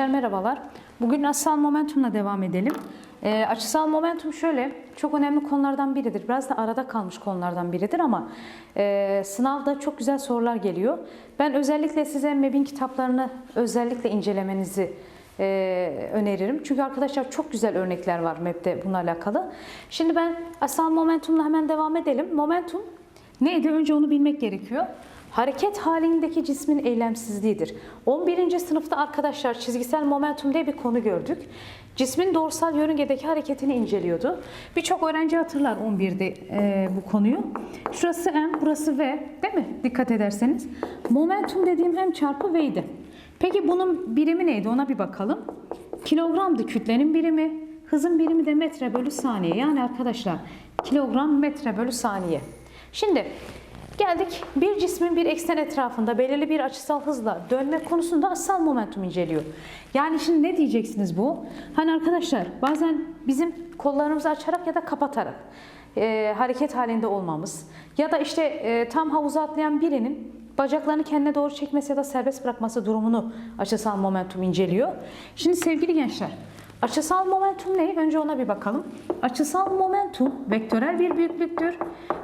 Gençler merhabalar. Bugün açısal momentumla devam edelim. Ee, açısal momentum şöyle çok önemli konulardan biridir. Biraz da arada kalmış konulardan biridir ama e, sınavda çok güzel sorular geliyor. Ben özellikle size MEB'in kitaplarını özellikle incelemenizi e, öneririm. Çünkü arkadaşlar çok güzel örnekler var MEB'de bununla alakalı. Şimdi ben açısal momentumla hemen devam edelim. Momentum neydi? Önce onu bilmek gerekiyor. Hareket halindeki cismin eylemsizliğidir. 11. sınıfta arkadaşlar çizgisel momentum diye bir konu gördük. Cismin doğrusal yörüngedeki hareketini inceliyordu. Birçok öğrenci hatırlar 11'de e, bu konuyu. Şurası M, burası V değil mi? Dikkat ederseniz. Momentum dediğim hem çarpı V'ydi. Peki bunun birimi neydi ona bir bakalım. Kilogramdı kütlenin birimi. Hızın birimi de metre bölü saniye. Yani arkadaşlar kilogram metre bölü saniye. Şimdi Geldik bir cismin bir eksen etrafında belirli bir açısal hızla dönme konusunda açısal momentum inceliyor. Yani şimdi ne diyeceksiniz bu? Hani arkadaşlar bazen bizim kollarımızı açarak ya da kapatarak e, hareket halinde olmamız ya da işte e, tam havuza atlayan birinin bacaklarını kendine doğru çekmesi ya da serbest bırakması durumunu açısal momentum inceliyor. Şimdi sevgili gençler Açısal momentum ne? Önce ona bir bakalım. Açısal momentum vektörel bir büyüklüktür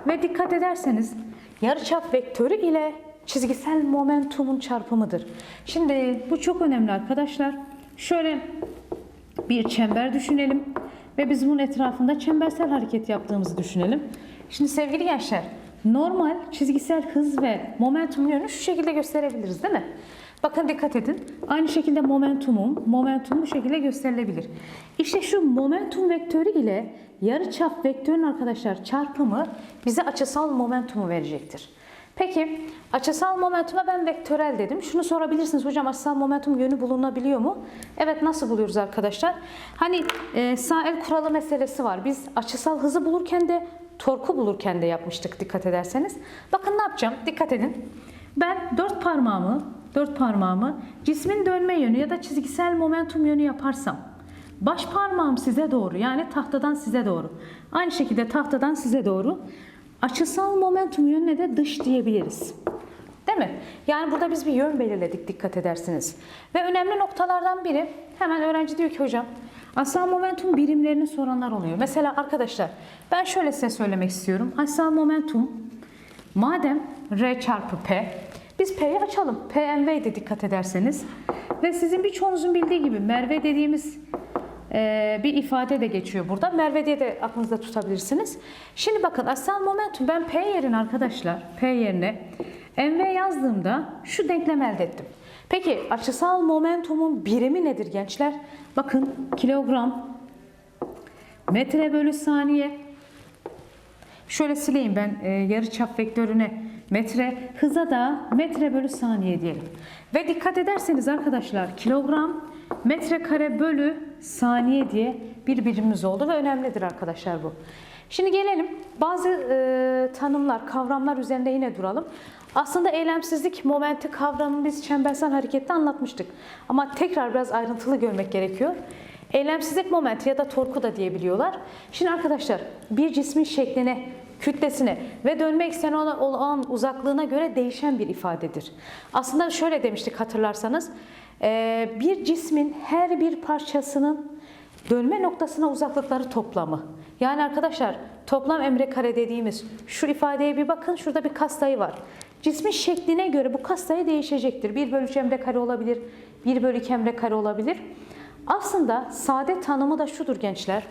ve dikkat ederseniz yarıçap vektörü ile çizgisel momentumun çarpımıdır. Şimdi bu çok önemli arkadaşlar. Şöyle bir çember düşünelim ve biz bunun etrafında çembersel hareket yaptığımızı düşünelim. Şimdi sevgili gençler, normal çizgisel hız ve momentum yönünü şu şekilde gösterebiliriz değil mi? Bakın dikkat edin. Aynı şekilde momentumum, momentum bu şekilde gösterilebilir. İşte şu momentum vektörü ile yarıçap vektörün arkadaşlar çarpımı bize açısal momentumu verecektir. Peki açısal momentuma ben vektörel dedim. Şunu sorabilirsiniz hocam açısal momentum yönü bulunabiliyor mu? Evet nasıl buluyoruz arkadaşlar? Hani e, sağ el kuralı meselesi var. Biz açısal hızı bulurken de torku bulurken de yapmıştık dikkat ederseniz. Bakın ne yapacağım? Dikkat edin. Ben dört parmağımı, dört parmağımı cismin dönme yönü ya da çizgisel momentum yönü yaparsam baş parmağım size doğru yani tahtadan size doğru. Aynı şekilde tahtadan size doğru açısal momentum yönüne de dış diyebiliriz. Değil mi? Yani burada biz bir yön belirledik dikkat edersiniz. Ve önemli noktalardan biri hemen öğrenci diyor ki hocam asal momentum birimlerini soranlar oluyor. Mesela arkadaşlar ben şöyle size söylemek istiyorum. Asal momentum madem R çarpı P biz P'yi açalım. PMV'de dikkat ederseniz. Ve sizin birçoğunuzun bildiği gibi Merve dediğimiz e, bir ifade de geçiyor burada. Merve diye de aklınızda tutabilirsiniz. Şimdi bakın asal momentum ben P yerine arkadaşlar P yerine MV yazdığımda şu denklem elde ettim. Peki açısal momentumun birimi nedir gençler? Bakın kilogram metre bölü saniye. Şöyle sileyim ben e, yarı çap vektörüne metre, hıza da metre bölü saniye diyelim. Ve dikkat ederseniz arkadaşlar kilogram metrekare bölü saniye diye bir birimimiz oldu ve önemlidir arkadaşlar bu. Şimdi gelelim bazı e, tanımlar, kavramlar üzerinde yine duralım. Aslında eylemsizlik momenti kavramını biz çembersel harekette anlatmıştık. Ama tekrar biraz ayrıntılı görmek gerekiyor. Eylemsizlik momenti ya da torku da diyebiliyorlar. Şimdi arkadaşlar bir cismin şekline, kütlesine ve dönme ekseni olan uzaklığına göre değişen bir ifadedir. Aslında şöyle demiştik hatırlarsanız. e, Bir cismin her bir parçasının dönme noktasına uzaklıkları toplamı. Yani arkadaşlar toplam emre kare dediğimiz şu ifadeye bir bakın. Şurada bir kastayı var. Cismin şekline göre bu kastayı değişecektir. 1 bölü 3 emre kare olabilir. 1 bölü 2 emre kare olabilir. Aslında sade tanımı da şudur gençler.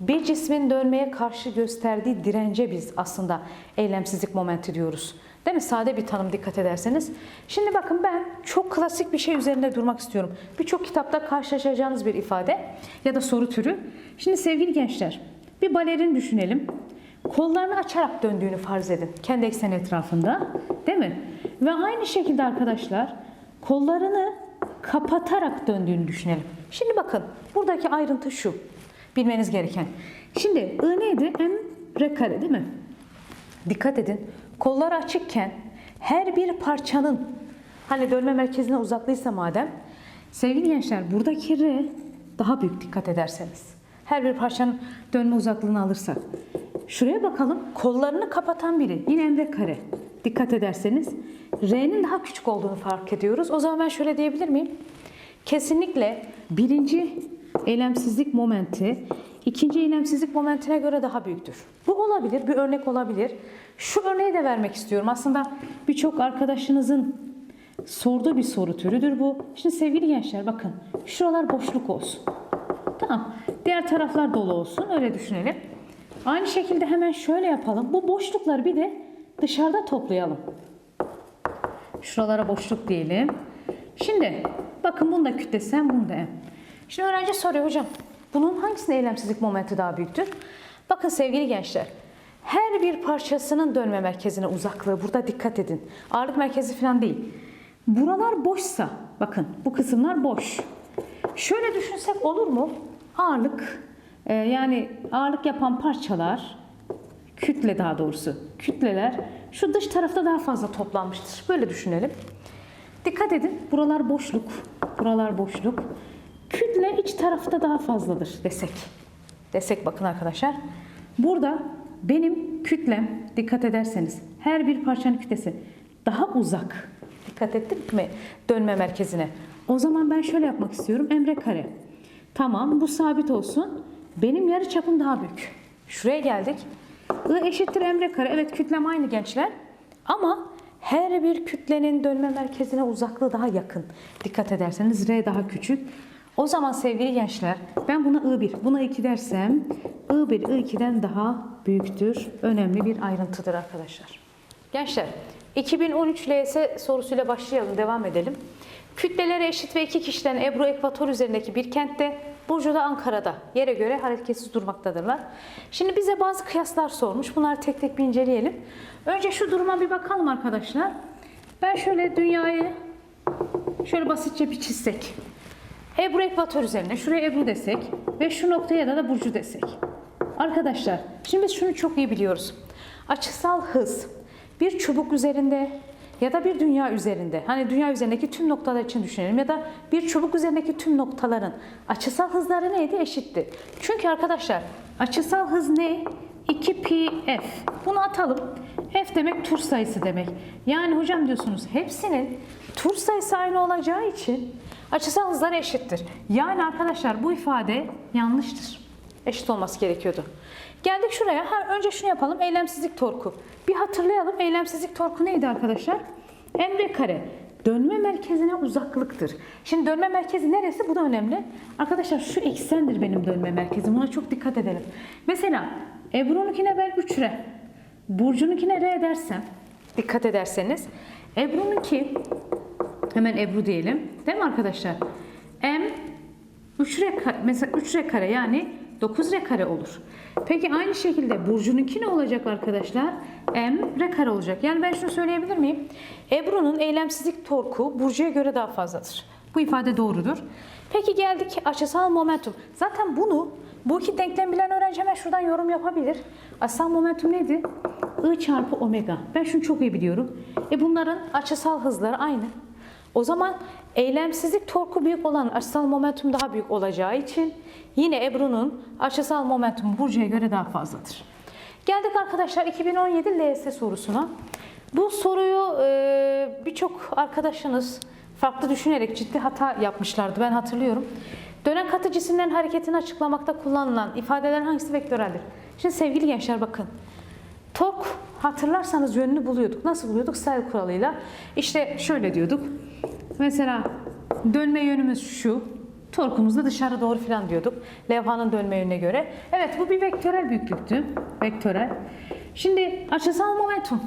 Bir cismin dönmeye karşı gösterdiği dirence biz aslında eylemsizlik momenti diyoruz. Değil mi? Sade bir tanım dikkat ederseniz. Şimdi bakın ben çok klasik bir şey üzerinde durmak istiyorum. Birçok kitapta karşılaşacağınız bir ifade ya da soru türü. Şimdi sevgili gençler bir balerin düşünelim. Kollarını açarak döndüğünü farz edin. Kendi eksen etrafında. Değil mi? Ve aynı şekilde arkadaşlar kollarını kapatarak döndüğünü düşünelim. Şimdi bakın buradaki ayrıntı şu. Bilmeniz gereken. Şimdi I neydi? M R kare değil mi? Dikkat edin. Kollar açıkken her bir parçanın hani dönme merkezine uzaklıysa madem sevgili gençler buradaki R daha büyük dikkat ederseniz. Her bir parçanın dönme uzaklığını alırsak. Şuraya bakalım. Kollarını kapatan biri. Yine emre kare. Dikkat ederseniz R'nin daha küçük olduğunu fark ediyoruz. O zaman ben şöyle diyebilir miyim? kesinlikle birinci eylemsizlik momenti ikinci eylemsizlik momentine göre daha büyüktür. Bu olabilir, bir örnek olabilir. Şu örneği de vermek istiyorum. Aslında birçok arkadaşınızın sorduğu bir soru türüdür bu. Şimdi sevgili gençler bakın şuralar boşluk olsun. Tamam. Diğer taraflar dolu olsun. Öyle düşünelim. Aynı şekilde hemen şöyle yapalım. Bu boşlukları bir de dışarıda toplayalım. Şuralara boşluk diyelim. Şimdi bakın bunu da kütlesem bunu da. Şimdi öğrenci soruyor hocam. Bunun hangisinin eylemsizlik momenti daha büyüktür? Bakın sevgili gençler. Her bir parçasının dönme merkezine uzaklığı burada dikkat edin. Ağırlık merkezi falan değil. Buralar boşsa bakın bu kısımlar boş. Şöyle düşünsek olur mu? Ağırlık e, yani ağırlık yapan parçalar kütle daha doğrusu kütleler şu dış tarafta daha fazla toplanmıştır. Böyle düşünelim. Dikkat edin buralar boşluk, buralar boşluk. Kütle iç tarafta daha fazladır desek. Desek bakın arkadaşlar. Burada benim kütlem dikkat ederseniz her bir parçanın kütlesi daha uzak. Dikkat ettik mi dönme merkezine? O zaman ben şöyle yapmak istiyorum. Emre kare. Tamam bu sabit olsun. Benim yarı çapım daha büyük. Şuraya geldik. I eşittir emre kare. Evet kütlem aynı gençler. Ama her bir kütlenin dönme merkezine uzaklığı daha yakın. Dikkat ederseniz R daha küçük. O zaman sevgili gençler ben buna I1, buna 2 dersem I1 I2'den daha büyüktür. Önemli bir ayrıntıdır arkadaşlar. Gençler 2013 LS sorusuyla başlayalım, devam edelim. Kütleleri eşit ve iki kişiden Ebru Ekvator üzerindeki bir kentte, Burcu da Ankara'da yere göre hareketsiz durmaktadırlar. Şimdi bize bazı kıyaslar sormuş. Bunları tek tek bir inceleyelim. Önce şu duruma bir bakalım arkadaşlar. Ben şöyle dünyayı şöyle basitçe bir çizsek. Ebru ekvator üzerine şuraya Ebru desek ve şu noktaya da da Burcu desek. Arkadaşlar şimdi biz şunu çok iyi biliyoruz. Açısal hız bir çubuk üzerinde ya da bir dünya üzerinde hani dünya üzerindeki tüm noktalar için düşünelim ya da bir çubuk üzerindeki tüm noktaların açısal hızları neydi? Eşitti. Çünkü arkadaşlar açısal hız ne? 2 pi f. Bunu atalım. F demek tur sayısı demek. Yani hocam diyorsunuz hepsinin tur sayısı aynı olacağı için açısal hızları eşittir. Yani arkadaşlar bu ifade yanlıştır. Eşit olması gerekiyordu. Geldik şuraya. Ha, önce şunu yapalım. Eylemsizlik torku. Bir hatırlayalım. Eylemsizlik torku neydi arkadaşlar? Emre kare. Dönme merkezine uzaklıktır. Şimdi dönme merkezi neresi? Bu da önemli. Arkadaşlar şu eksendir benim dönme merkezim. Buna çok dikkat edelim. Mesela Ebru'nunkine ben 3 re. Burcu'nunkine r dersem dikkat ederseniz Ebru'nunki hemen Ebru diyelim. Değil mi arkadaşlar? M 3 re kare, mesela 3 re kare yani 9 re kare olur. Peki aynı şekilde Burcu'nunki ne olacak arkadaşlar? M re kare olacak. Yani ben şunu söyleyebilir miyim? Ebru'nun eylemsizlik torku Burcu'ya göre daha fazladır. Bu ifade doğrudur. Peki geldik açısal momentum. Zaten bunu bu iki denklem bilen öğrenci hemen şuradan yorum yapabilir. Açısal momentum neydi? I çarpı omega. Ben şunu çok iyi biliyorum. E bunların açısal hızları aynı. O zaman eylemsizlik torku büyük olan açısal momentum daha büyük olacağı için yine Ebru'nun açısal momentum Burcu'ya göre daha fazladır. Geldik arkadaşlar 2017 LS sorusuna. Bu soruyu e, birçok arkadaşınız farklı düşünerek ciddi hata yapmışlardı. Ben hatırlıyorum. Dönen katı cisimlerin hareketini açıklamakta kullanılan ifadelerin hangisi vektöreldir? Şimdi sevgili gençler bakın. Tork hatırlarsanız yönünü buluyorduk. Nasıl buluyorduk? Style kuralıyla. İşte şöyle diyorduk. Mesela dönme yönümüz şu. Torkumuz da dışarı doğru falan diyorduk. Levhanın dönme yönüne göre. Evet bu bir vektörel büyüklüktü. Vektörel. Şimdi açısal momentum.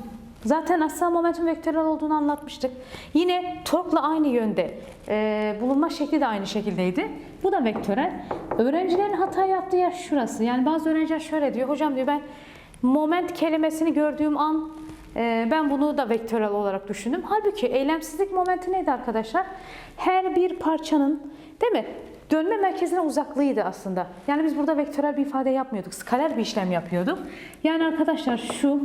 Zaten açısal momentum vektörel olduğunu anlatmıştık. Yine torkla aynı yönde. Ee, bulunma şekli de aynı şekildeydi. Bu da vektörel. Öğrencilerin hata yaptığı yer şurası. Yani bazı öğrenciler şöyle diyor. Hocam diyor ben moment kelimesini gördüğüm an e, ben bunu da vektörel olarak düşündüm. Halbuki eylemsizlik momenti neydi arkadaşlar? Her bir parçanın değil mi? Dönme merkezine uzaklığıydı aslında. Yani biz burada vektörel bir ifade yapmıyorduk. Skaler bir işlem yapıyorduk. Yani arkadaşlar şu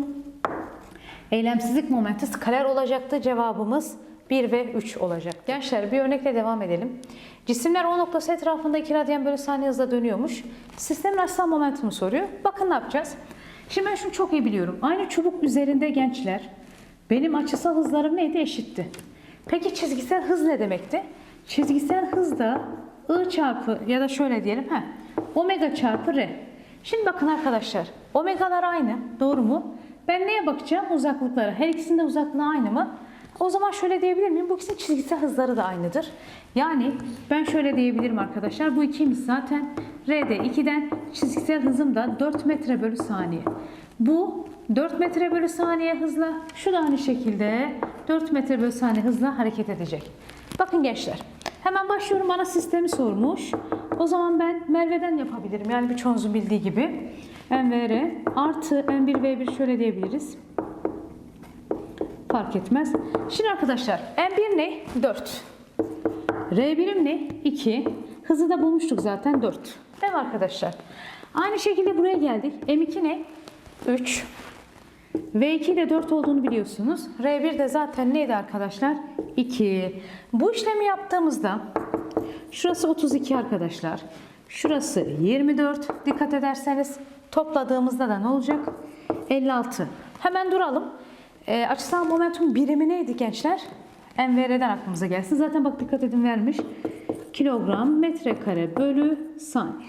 eylemsizlik momenti skaler olacaktı. Cevabımız 1 ve 3 olacak. Gençler bir örnekle devam edelim. Cisimler O noktası etrafında 2 radyan bölü saniye hızla dönüyormuş. Sistemin açısal momentumu soruyor. Bakın ne yapacağız? Şimdi ben şunu çok iyi biliyorum. Aynı çubuk üzerinde gençler benim açısal hızlarım neydi? Eşitti. Peki çizgisel hız ne demekti? çizgisel hız da I çarpı ya da şöyle diyelim. Heh, omega çarpı R. Şimdi bakın arkadaşlar. Omegalar aynı. Doğru mu? Ben neye bakacağım? Uzaklıklara. Her ikisinin de uzaklığı aynı mı? O zaman şöyle diyebilir miyim? Bu ikisinin çizgisel hızları da aynıdır. Yani ben şöyle diyebilirim arkadaşlar. Bu ikimiz zaten R'de 2'den çizgisel hızım da 4 metre bölü saniye. Bu 4 metre bölü saniye hızla şu da aynı şekilde 4 metre bölü saniye hızla hareket edecek. Bakın gençler. Hemen başlıyorum. Bana sistemi sormuş. O zaman ben Merve'den yapabilirim. Yani birçoğunuzun bildiği gibi. MVR artı M1V1 şöyle diyebiliriz. Fark etmez. Şimdi arkadaşlar M1 ne? 4. R1'im ne? 2. Hızı da bulmuştuk zaten 4. Değil mi arkadaşlar? Aynı şekilde buraya geldik. M2 ne? 3. V2 de 4 olduğunu biliyorsunuz. R1 de zaten neydi arkadaşlar? 2. Bu işlemi yaptığımızda şurası 32 arkadaşlar. Şurası 24. Dikkat ederseniz topladığımızda da ne olacak? 56. Hemen duralım. E, açısal momentum birimi neydi gençler? MVR'den aklımıza gelsin. Zaten bak dikkat edin vermiş. Kilogram metrekare bölü saniye.